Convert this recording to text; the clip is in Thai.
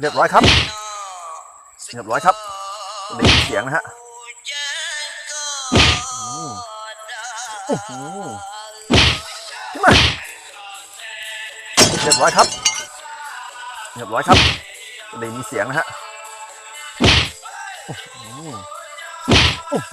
เรียบร้อยครับ เรียบร้อยครับได้ยินเสียงนะฮะโอ้โหขึ้นมา เรียบร้อยครับ เรียบร้อยครับได้มีเสียงนะฮะโอ้โหโอ้โห